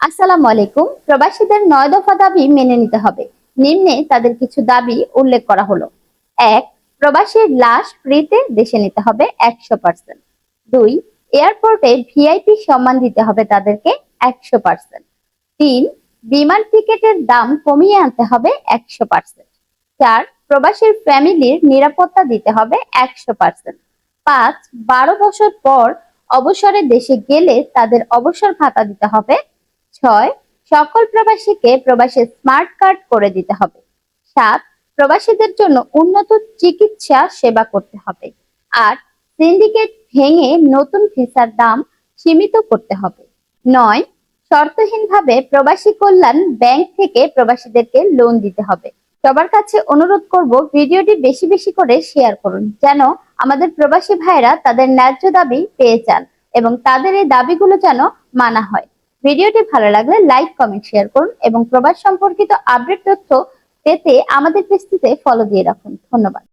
আসসালামু আলাইকুম। প্রবাসীদের নয় দফা দাবি মেনে নিতে হবে। নিম্নে তাদের কিছু দাবি উল্লেখ করা হলো। এক, প্রবাসীর লাশ ফ্রিতে দেশে নিতে হবে একশো পার্সেন্ট। দুই, এয়ারপোর্টে ভিআইপি সম্মান দিতে হবে তাদেরকে একশো পার্সেন্ট। তিন, বিমান টিকেটের দাম কমিয়ে আনতে হবে একশো পার্সেন্ট। চার, প্রবাসীর ফ্যামিলির নিরাপত্তা দিতে হবে একশো পার্সেন্ট। পাঁচ, বারো বছর পর অবসরে দেশে গেলে তাদের অবসর ভাতা দিতে হবে ছয়, সকল প্রবাসীকে প্রবাসী স্মার্ট কার্ড করে দিতে হবে। সাত, প্রবাসীদের জন্য উন্নত চিকিৎসা সেবা করতে হবে। আট সিন্ডিকেট ভেঙে নতুন ভিসার দাম সীমিত করতে হবে। নয়, শর্তহীনভাবে প্রবাসী কল্যাণ ব্যাংক থেকে প্রবাসীদেরকে লোন দিতে হবে। সবার কাছে অনুরোধ করব ভিডিওটি বেশি বেশি করে শেয়ার করুন, যেন আমাদের প্রবাসী ভাইরা তাদের ন্যায্য দাবি পেয়ে যান এবং তাদের এই দাবিগুলো যেন মানা হয়। ভিডিওটি ভালো লাগলে লাইক, কমেন্ট, শেয়ার করুন এবং প্রবাস সম্পর্কিত আপডেট তথ্য পেতে আমাদের পেজটিতে ফলো দিয়ে রাখুন। ধন্যবাদ।